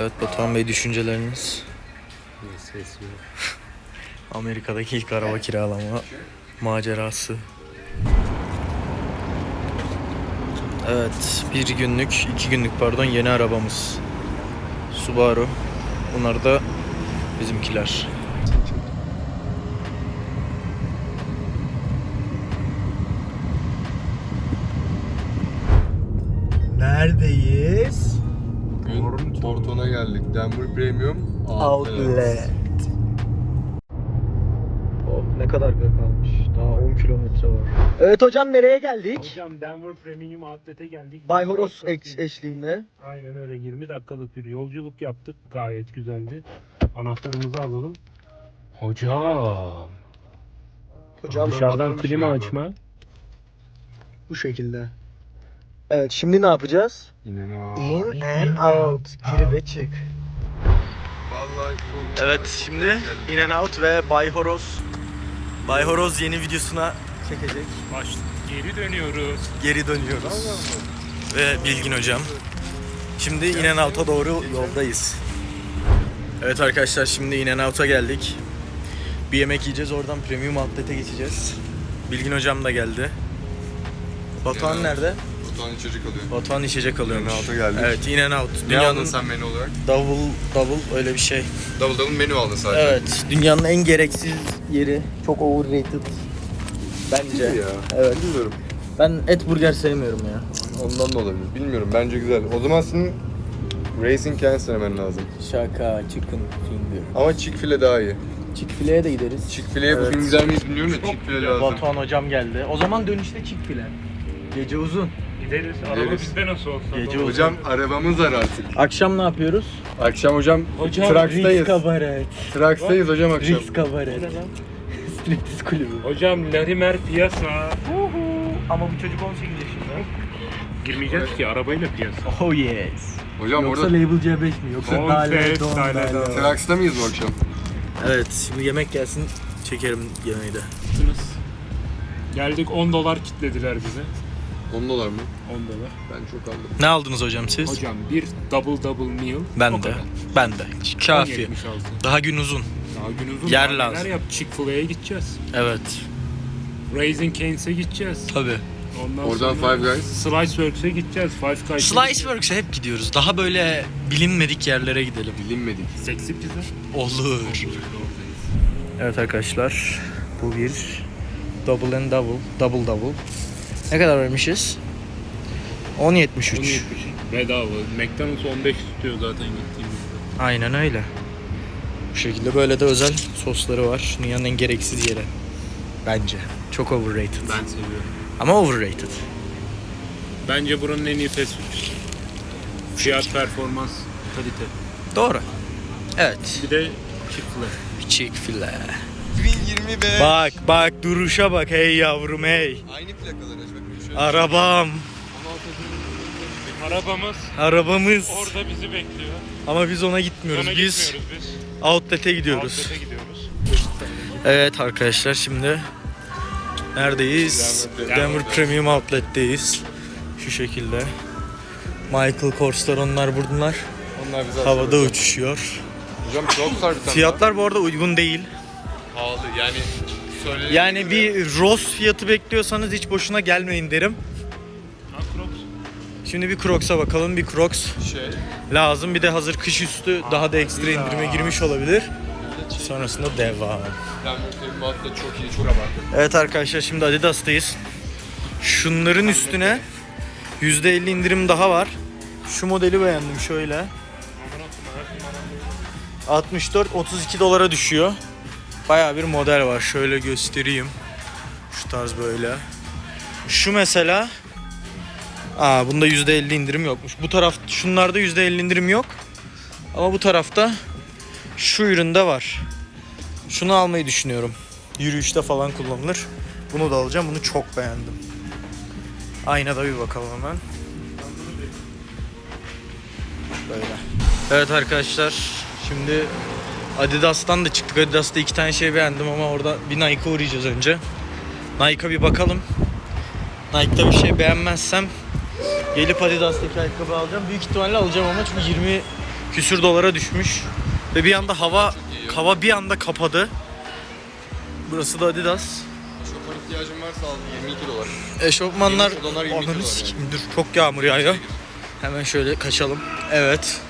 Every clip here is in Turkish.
Evet Batuhan Bey düşünceleriniz. Ses yok. Amerika'daki ilk araba kiralama macerası. Evet, bir günlük, iki günlük pardon yeni arabamız. Subaru. Bunlar da bizimkiler. Neredeyiz? Bugün Torton'a geldik. Denver Premium Outlet. Oh ne kadar kalmış. Daha 10 kilometre var. Evet hocam nereye geldik? Hocam Denver Premium Outlet'e geldik. Bay Horos eş- eşliğinde. Aynen öyle 20 dakikalık bir yolculuk yaptık. Gayet güzeldi. Anahtarımızı alalım. Hocam. Hocam Dışarıdan klima açma. bu şekilde. Evet şimdi ne yapacağız? Yine ne var? In and out. Gir ve çık. Evet şimdi In and Out ve Bay Horoz. Bay Horoz yeni videosuna çekecek. Baş, geri dönüyoruz. Geri dönüyoruz. Ve Bilgin hocam. Şimdi In and Out'a doğru yoldayız. Evet arkadaşlar şimdi In and Out'a geldik. Bir yemek yiyeceğiz oradan Premium Outlet'e geçeceğiz. Bilgin hocam da geldi. Batuhan In and Out. nerede? Batuhan içecek alıyor. Batuhan içecek alıyormuş. In and Out'a geldik. Evet In and Out. Ne aldın Dünyanın sen menü olarak? double double öyle bir şey. Double double menü aldın sadece. Evet, dünyanın en gereksiz yeri. Çok overrated. Bence. Ya. Evet. Bilmiyorum. Ben et burger sevmiyorum ya. Ondan da olabilir. Bilmiyorum. Bence güzel. O zaman senin Racing Cane's denemen lazım. Şaka, chicken finger. Ama Chick-fil-A daha iyi. Chick-fil-A'ya da gideriz. Chick-fil-A'ya Evet. bugün gider miyiz bilmiyorum da Chick-fil-A lazım. Batuhan hocam geldi. O zaman dönüşte Chick-fil-A. Gece uzun. Gideriz. Araba Gideriz. bizde nasıl olsa. Gece Doğru. Hocam arabamız var artık. Akşam ne yapıyoruz? Akşam hocam, Hocam, Traks'tayız. kabaret. Traks'tayız hocam akşam. Rix kabaret. Striptiz kulübü. Hocam Larimer piyasa. Ama bu çocuk 18 yaşında. Girmeyeceğiz ki arabayla piyasa. Oh yes. Hocam Yoksa orada label C5 mi? Yoksa Don Dale, Fest, Don Dale, Dale. Don. Traks'ta mıyız bu akşam? Evet, şimdi yemek gelsin. Çekerim yemeği de. Geldik 10 dolar kitlediler bize. 10 dolar mı? 10 dolar. Ben çok aldım. Ne aldınız hocam siz? Hocam bir double double meal. ben o de. kadar. Ben de. Kafi. 10.76. Daha gün uzun. Daha gün uzun. Yer lazım. Neler yap? Chick-fil-A'ya gideceğiz. Evet. Raising Cane's'e gideceğiz. Tabii. Ondan Oradan sonra Five Guys. Sliceworks'e gideceğiz. Five Guys'e Sliceworks'e hep gidiyoruz. Daha böyle bilinmedik yerlere gidelim. Bilinmedik. Seksi pizza. Olur. Evet arkadaşlar. Bu bir double and double. Double double. Ne kadar vermişiz? 10.73. 10.70. Bedava. McDonald's 15 tutuyor zaten gittiğimizde. Aynen öyle. Bu şekilde böyle de özel sosları var. Dünyanın en gereksiz yeri. Bence. Çok overrated. Ben seviyorum. Ama overrated. Bence buranın en iyi fast food. Fiyat performans kalite. Doğru. Evet. Bir de Chick-fil-A. Chick-fil-A. 2025. Bak bak duruşa bak hey yavrum hey. Aynı plakalar Arabam. Arabamız Arabamız. orada bizi bekliyor. Ama biz ona gitmiyoruz. Ona biz gitmiyoruz biz. outlet'e gidiyoruz. Outlet'e gidiyoruz. Evet arkadaşlar şimdi neredeyiz? Denver- Denver. Premium Outlet'teyiz. Şu şekilde. Michael Kors'lar onlar bunlar. Onlar bize Havada atıyor. uçuşuyor. Hocam tane Fiyatlar bu arada uygun değil. Pahalı yani. Söyle. Yani bir Ross fiyatı bekliyorsanız hiç boşuna gelmeyin derim. Ha, Crocs. Şimdi bir Crocs'a bakalım. Bir Crocs Şey. lazım. Bir de hazır kış üstü daha da ekstra güzel. indirime girmiş olabilir. Sonrasında devam. Outlet çok iyi. Çok abartı. Evet arkadaşlar şimdi Adidas'tayız. Şunların üstüne %50 indirim daha var. Şu modeli beğendim şöyle. 64 32 dolara düşüyor. Baya bir model var. Şöyle göstereyim. Şu tarz böyle. Şu mesela Aa bunda %50 indirim yokmuş. Bu taraf şunlarda %50 indirim yok. Ama bu tarafta şu üründe var. Şunu almayı düşünüyorum. Yürüyüşte falan kullanılır. Bunu da alacağım. Bunu çok beğendim. Aynada bir bakalım hemen. Böyle. Evet arkadaşlar. Şimdi Adidas'tan da çıktık. Adidas'ta iki tane şey beğendim ama orada bir Nike'a uğrayacağız önce. Nike'a bir bakalım. Nike'da bir şey beğenmezsem gelip Adidas'taki ayakkabı alacağım. Büyük ihtimalle alacağım ama çünkü 20 küsür dolara düşmüş. Ve bir anda hava hava bir anda kapadı. Burası da Adidas. Şoför ihtiyacın varsa al 22 dolar. Eşofmanlar Ananı sikeyim, dur çok yağmur yağıyor. Hemen şöyle kaçalım. Evet.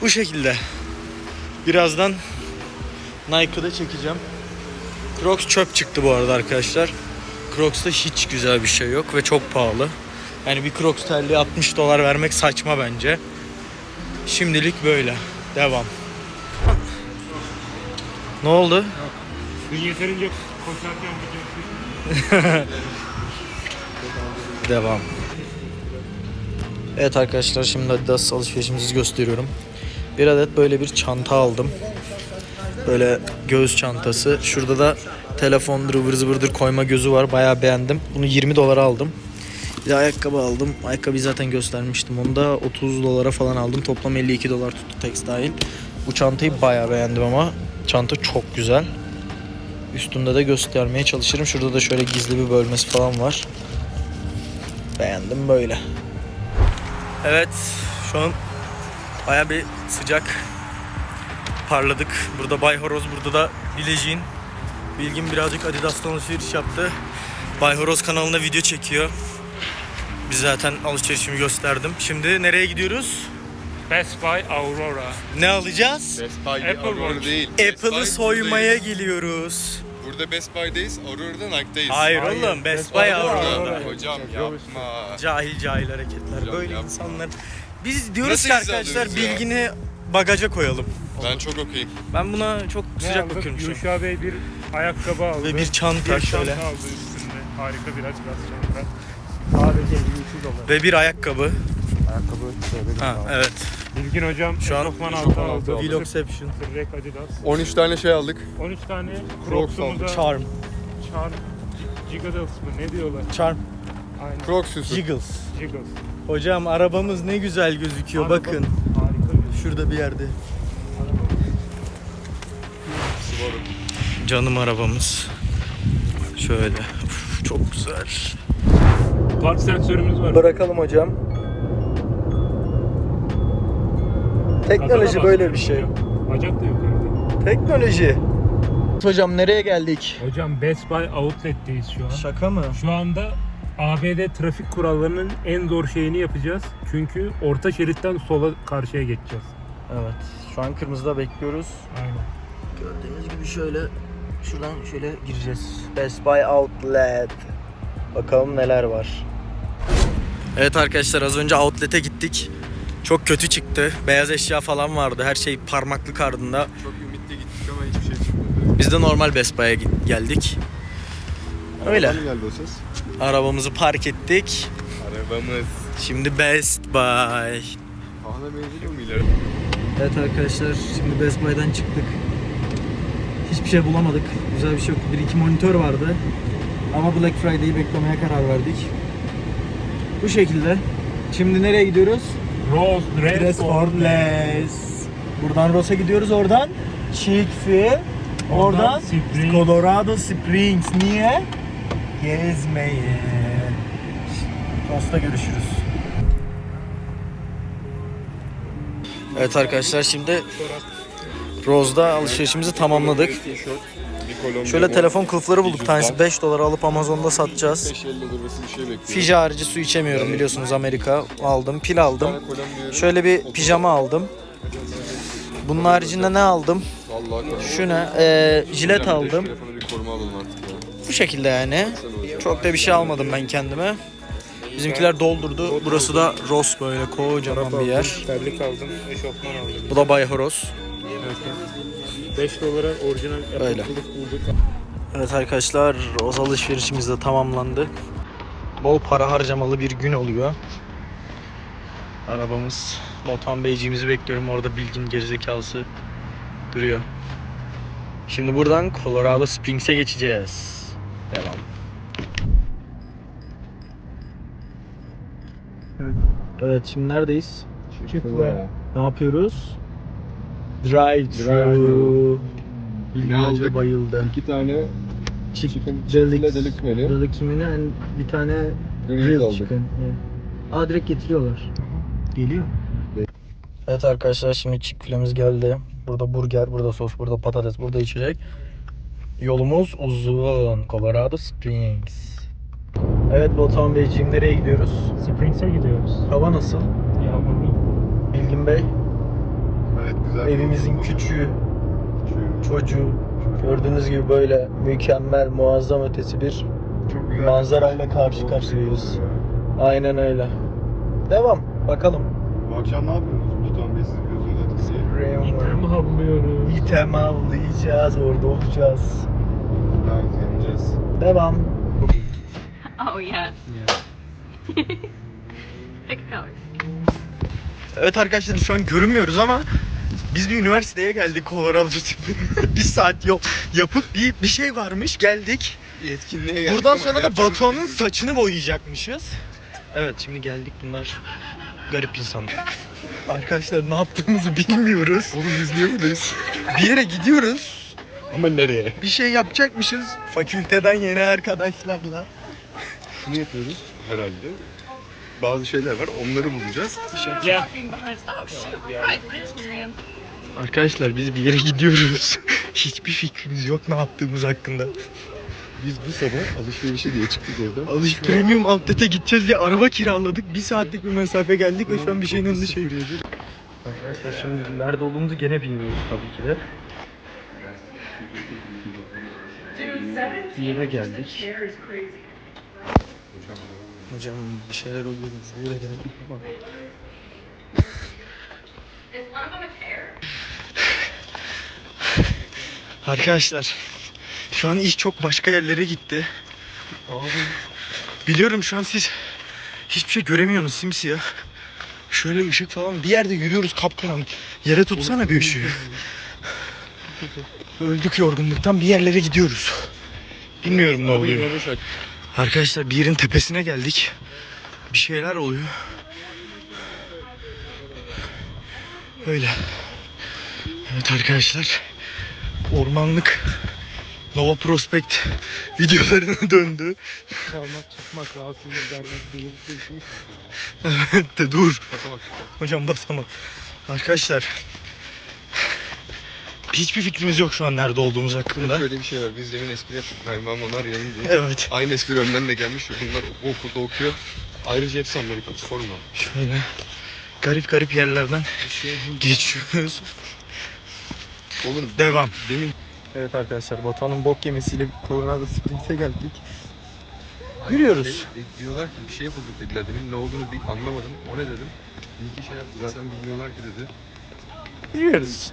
Bu şekilde. Birazdan Nike'da çekeceğim. Crocs çöp çıktı bu arada arkadaşlar. Crocs'ta hiç güzel bir şey yok ve çok pahalı. Yani bir Crocs terliği 60 dolar vermek saçma bence. Şimdilik böyle. Devam. Ne oldu? Dün yeterince koşarken Devam. Evet arkadaşlar şimdi Adidas alışverişimizi gösteriyorum. Bir adet böyle bir çanta aldım. Böyle göğüs çantası. Şurada da telefondur, ıvır zıvırdır koyma gözü var. Bayağı beğendim. Bunu 20 dolara aldım. Bir de ayakkabı aldım. Ayakkabıyı zaten göstermiştim. Onu da 30 dolara falan aldım. Toplam 52 dolar tuttu textile. Bu çantayı bayağı beğendim ama çanta çok güzel. Üstünde de göstermeye çalışırım. Şurada da şöyle gizli bir bölmesi falan var. Beğendim böyle. Evet şu an baya bir sıcak parladık. Burada Bay Horoz burada da Bilecik'in. Bilgin birazcık Adidas'tan alışveriş yaptı. Bay Horoz kanalında video çekiyor. Biz zaten alışverişimi gösterdim. Şimdi nereye gidiyoruz? Best Buy Aurora. Ne alacağız? Best Buy Apple Aurora Watch. değil. Apple'ı soymaya buradayız. geliyoruz. Burada Best Buy'dayız, Aurora'da Nike'dayız. Hayır, Hayır, oğlum Best Best Buy Aurora'da. Aurora. Hocam yapma. Cahil cahil hareketler. Hocam Böyle yapma. insanlar. Biz diyoruz Nasıl ki izah arkadaşlar ediyoruz ya? bilgini bagaja koyalım. Ben çok okeyim. Ben buna çok Ne sıcak aldık? bakıyorum şu an. Yuşa Bey bir ayakkabı aldı. Ve bir çanta bir şöyle. çanta aldı üstünde. Harika bir Adidas çanta. Sadece 23 dolar. Ve bir ayakkabı. Ayakkabı şöyle bir Ha aldı. evet. Bilgin hocam Şu an eşofman altı aldı. aldı. Vlogception. Kırrek Adidas. 13 tane şey aldık. 13 tane Crocs Crocs'umuza Charm. Charm Gigadels mı ne diyorlar? Charm. Aynen. Crocs süsü. Jiggles. Jiggles. Hocam arabamız ne güzel gözüküyor Araba bakın. Harika bir Şurada bir yerde. Canım arabamız. Şöyle. Uf, çok güzel. Park sensörümüz var. Bırakalım hocam. Teknoloji böyle bir şey. Bacak da yukarıda. Teknoloji. Hocam nereye geldik? Hocam Best Buy Outlet'teyiz şu an. Şaka mı? Şu anda ABD trafik kurallarının en zor şeyini yapacağız. Çünkü orta şeritten sola karşıya geçeceğiz. Evet. Şu an kırmızıda bekliyoruz. Aynen. Gördüğünüz gibi şöyle şuradan şöyle gireceğiz. Best Buy Outlet. Bakalım neler var. Evet arkadaşlar az önce Outlet'e gittik. Çok kötü çıktı. Beyaz eşya falan vardı. Her şey parmaklık ardında. Çok ümitli gittik ama hiçbir şey çıkmadı. Biz de normal Best Buy'a geldik. Öyle. Arabadan geldi o ses? Arabamızı park ettik. Arabamız. Şimdi Best Buy. Ahla benziyor mu ileri? Evet arkadaşlar şimdi Best Buy'dan çıktık. Hiçbir şey bulamadık. Güzel bir şey yoktu. Bir iki monitör vardı. Ama Black Friday'i beklemeye karar verdik. Bu şekilde. Şimdi nereye gidiyoruz? Rose, Red, Dress for Less. Buradan Ross'a gidiyoruz. Oradan Chick-fil. Oradan Oradan Springs. Colorado Springs. Niye? Gezmeye. Ross'ta görüşürüz. Evet arkadaşlar şimdi Rose'da alışverişimizi tamamladık. Şöyle telefon kılıfları bulduk. Tanesi cüzdan. 5 dolara alıp Amazon'da satacağız. 5.50 lirası bir şey. Fiji harici su içemiyorum biliyorsunuz Amerika. Aldım, pil aldım. Şöyle bir 30 pijama aldım. Bunun haricinde ne aldım? Kolombiya. Şu ne? Ee, jilet aldım. Bu şekilde yani. Çok da bir şey almadım ben kendime. Bizimkiler doldurdu. Burası da Ross böyle kocaman bir yer. Terlik aldım, eşofman aldım. Bu da Bay Horoz. 5 dolara orijinal Öyle. Bulduk. Evet arkadaşlar Roz alışverişimiz de tamamlandı. Bol para harcamalı bir gün oluyor. Arabamız Motan Beyciğimizi bekliyorum. Orada bilgin gerizekalısı duruyor. Şimdi buradan Colorado Springs'e geçeceğiz. Devam. Evet. Evet şimdi neredeyiz? Chick-fil-A. Ne yapıyoruz? Drive. Bilgi Ne oldu alacak? bayıldı. İki tane Chicken, chicken deluxe, deluxe menü. deluxe menü and bir tane Grilled grilled aldık. chicken. Yeah. Aa direkt getiriyorlar. Geliyor. Evet arkadaşlar şimdi Chick-fil-A'miz geldi. Burada burger, burada sos, burada patates, burada içecek. Yolumuz uzun. Colorado Springs. Evet Batuhan Beyciğim nereye gidiyoruz? Springs'e gidiyoruz. Hava nasıl? Yağmurlu. Bilgin Bey. Güzel. Evimizin küçüğü, çocuğu. Gördüğünüz gibi böyle mükemmel, muazzam ötesi bir Çok güzel. manzarayla karşı karşıyayız. Aynen öyle. Devam. Bakalım. Bu akşam ne yapıyorsunuz? Batuhan Bey siz biliyorsunuz zaten. İtem havlıyoruz. İtem avlayacağız, orada olacağız. Yeneceğiz. Devam. Oh yeah. A color. Evet arkadaşlar şu an görünmüyoruz ama biz bir üniversiteye geldik Colorado'da. bir saat yol yapıp bir, bir şey varmış geldik. Etkinliğe geldik Buradan ama sonra da yapacak bir Batuhan'ın şey yok. saçını boyayacakmışız. Evet şimdi geldik bunlar garip insanlar. Arkadaşlar ne yaptığımızı bilmiyoruz. Oğlum biz niye buradayız? Bir yere gidiyoruz. Ama nereye? Bir şey yapacakmışız. Fakülteden yeni arkadaşlarla. Şunu yapıyoruz herhalde. Bazı şeyler var onları bulacağız. Ya. Arkadaşlar biz bir yere gidiyoruz. Hiçbir fikrimiz yok ne yaptığımız hakkında. Biz bu sabah alışverişe diye çıktık orada. Alış premium outlet'e gideceğiz diye araba kiraladık. Bir saatlik bir mesafe geldik ve şu an bir şeyin önünde şey Arkadaşlar şimdi nerede olduğumuzu gene bilmiyoruz tabii ki de. Bir yere geldik. Hocam bir şeyler oluyor. Geldik ama. Arkadaşlar şu an iş çok başka yerlere gitti. Biliyorum şu an siz hiçbir şey göremiyorsunuz simsiyah. Şöyle ışık falan bir yerde yürüyoruz kapkaranlık. Yere tutsana bir ışığı. Öldük yorgunluktan bir yerlere gidiyoruz. Bilmiyorum ne oluyor. Arkadaşlar bir yerin tepesine geldik. Bir şeyler oluyor. Öyle. Evet arkadaşlar. Ormanlık Nova Prospect videolarına döndü. Çalmak çıkmak rahatsız ederler. Değil. Evet de dur. Hocam basamam. Arkadaşlar. Hiçbir fikrimiz yok şu an nerede olduğumuz hakkında. Şöyle bir şey var. Biz demin espri yaptık. Kayınbağım onlar yanında. Evet. Aynı espri önden de gelmiş. Bunlar o okulda okuyor. Ayrıca hepsi Amerika. Sorma. Şöyle garip garip yerlerden geçiyoruz. Oğlum Devam. demin Evet arkadaşlar Batuhan'ın bok yemesiyle Colorado Springs'e geldik. Yürüyoruz. E, diyorlar ki bir şey bulduk dediler. Demin ne olduğunu bir anlamadım. O ne dedim. Bir iki şey yaptı. Zaten bilmiyorlar ki dedi. Yürüyoruz.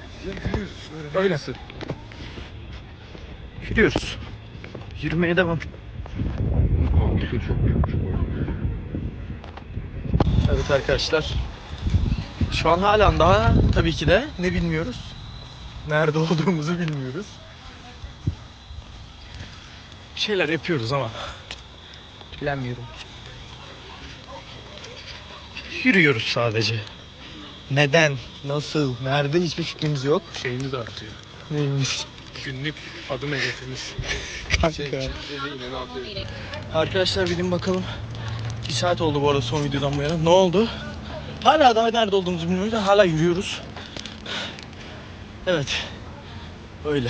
Öyle. Yürüyoruz. Yürümeye devam. Evet arkadaşlar. Şu an halen daha tabii ki de ne bilmiyoruz. Nerede olduğumuzu bilmiyoruz. Bir şeyler yapıyoruz ama bilemiyorum. Yürüyoruz sadece. Neden? Nasıl? Nerede? Hiçbir fikrimiz yok. Şeyimiz artıyor. Neymiş? Günlük adım hedefimiz. Kanka. Şey? Arkadaşlar bilin bakalım. Bir saat oldu bu arada son videodan bu yana. Ne oldu? Hala daha nerede olduğumuzu bilmiyoruz. Hala yürüyoruz. Evet. Öyle.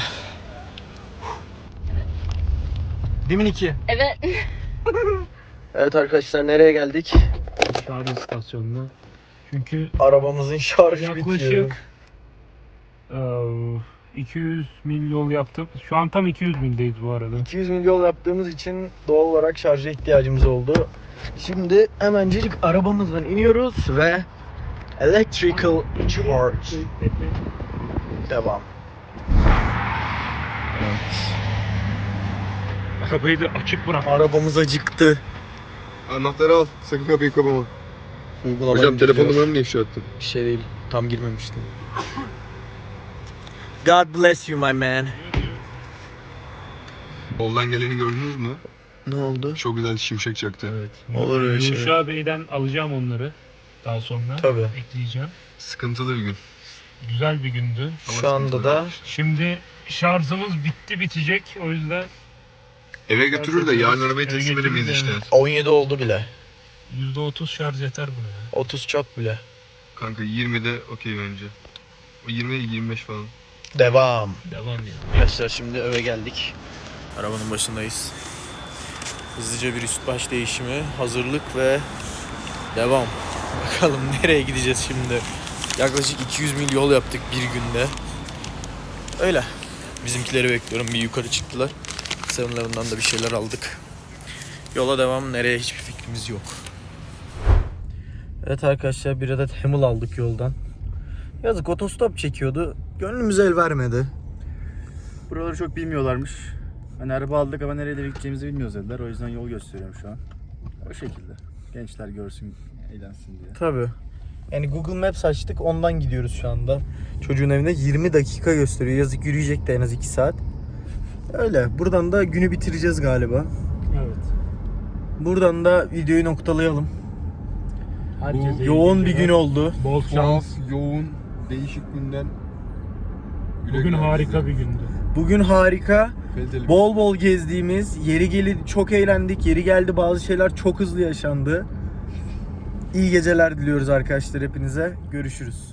Değil mi Niki? Evet. Evet arkadaşlar nereye geldik? Şarj istasyonuna. Çünkü Arabamızın şarjı bitiyor. yaklaşık eee, 200 mil yol yaptım. Şu an tam 200 mildeyiz bu arada. 200 milyon yaptığımız için doğal olarak şarja ihtiyacımız oldu. Şimdi hemencecik arabamızdan iniyoruz ve electrical charge devam. Arabayı da açık bırak. Arabamız acıktı. Anahtarı al. Sakın kapıyı kapama. Uygulama Hocam telefon numaramı ne ifşa attın? Bir şey değil. Tam girmemiştim. God bless you my man. Yoldan geleni gördünüz mü? Ne oldu? Çok güzel şimşek çaktı. Evet. Olur öyle şey. Yuşa Bey'den alacağım onları. Daha sonra Tabii. ekleyeceğim. Sıkıntılı bir gün. Güzel bir gündü. Şu anda da Şimdi şarjımız bitti bitecek. O yüzden Eve götürür de yarın arabayı teslim edemeyiz de işte. evet. 17 oldu bile. %30 şarj yeter buna. 30 çok bile. Kanka 20'de okey bence. O 20 25 falan. Devam. Devam ya. Arkadaşlar şimdi eve geldik. Arabanın başındayız. Hızlıca bir üst baş değişimi, hazırlık ve devam. Bakalım nereye gideceğiz şimdi. Yaklaşık 200 mil yol yaptık bir günde. Öyle. Bizimkileri bekliyorum. Bir yukarı çıktılar. 7-Eleven'dan da bir şeyler aldık. Yola devam. Nereye hiçbir fikrimiz yok. Evet arkadaşlar bir adet Hamel aldık yoldan. Yazık otostop çekiyordu. Gönlümüz el vermedi. Buraları çok bilmiyorlarmış. Hani araba aldık ama nereye gideceğimizi bilmiyoruz dediler. O yüzden yol gösteriyorum şu an. O şekilde. Gençler görsün, eğlensin diye. Tabii. Yani Google Maps açtık ondan gidiyoruz şu anda. Çocuğun evine 20 dakika gösteriyor. Yazık yürüyecek de en az 2 saat. Öyle. Buradan da günü bitireceğiz galiba. Evet. Buradan da videoyu noktalayalım. Herkese Yoğun bir gün oldu. Bol şans. yoğun, değişik günden. Güle Bugün güle harika size. bir gündü. Bugün harika. Kaliteli Bol bol gezdiğimiz, yeri geli çok eğlendik. Yeri geldi bazı şeyler çok hızlı yaşandı. İyi geceler diliyoruz arkadaşlar hepinize. Görüşürüz.